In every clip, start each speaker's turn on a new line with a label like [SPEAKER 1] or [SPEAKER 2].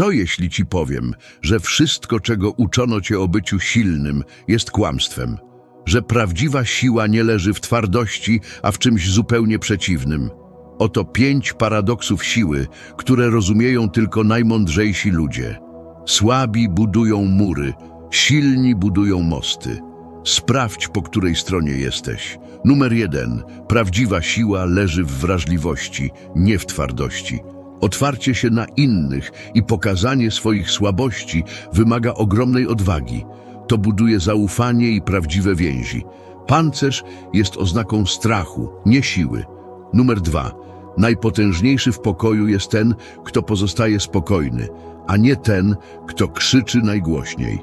[SPEAKER 1] Co jeśli ci powiem, że wszystko, czego uczono cię o byciu silnym, jest kłamstwem? Że prawdziwa siła nie leży w twardości, a w czymś zupełnie przeciwnym? Oto pięć paradoksów siły, które rozumieją tylko najmądrzejsi ludzie. Słabi budują mury, silni budują mosty. Sprawdź, po której stronie jesteś. Numer jeden. Prawdziwa siła leży w wrażliwości, nie w twardości. Otwarcie się na innych i pokazanie swoich słabości wymaga ogromnej odwagi. To buduje zaufanie i prawdziwe więzi. Pancerz jest oznaką strachu, nie siły. Numer dwa. Najpotężniejszy w pokoju jest ten, kto pozostaje spokojny, a nie ten, kto krzyczy najgłośniej.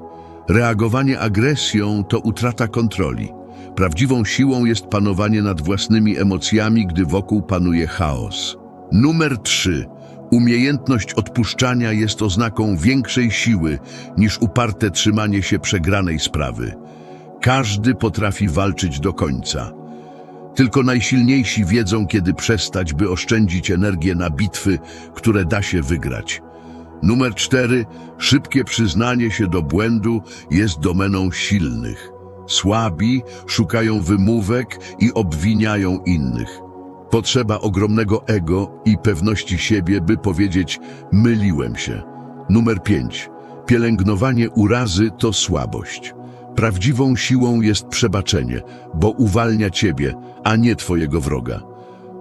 [SPEAKER 1] Reagowanie agresją to utrata kontroli. Prawdziwą siłą jest panowanie nad własnymi emocjami, gdy wokół panuje chaos. Numer 3. Umiejętność odpuszczania jest oznaką większej siły niż uparte trzymanie się przegranej sprawy. Każdy potrafi walczyć do końca. Tylko najsilniejsi wiedzą, kiedy przestać, by oszczędzić energię na bitwy, które da się wygrać. Numer cztery. Szybkie przyznanie się do błędu jest domeną silnych. Słabi szukają wymówek i obwiniają innych. Potrzeba ogromnego ego i pewności siebie, by powiedzieć myliłem się. Numer pięć. Pielęgnowanie urazy to słabość. Prawdziwą siłą jest przebaczenie, bo uwalnia ciebie, a nie twojego wroga.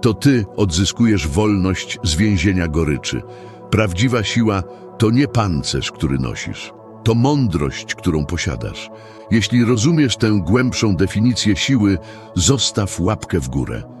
[SPEAKER 1] To ty odzyskujesz wolność z więzienia goryczy. Prawdziwa siła to nie pancerz, który nosisz. To mądrość, którą posiadasz. Jeśli rozumiesz tę głębszą definicję siły, zostaw łapkę w górę.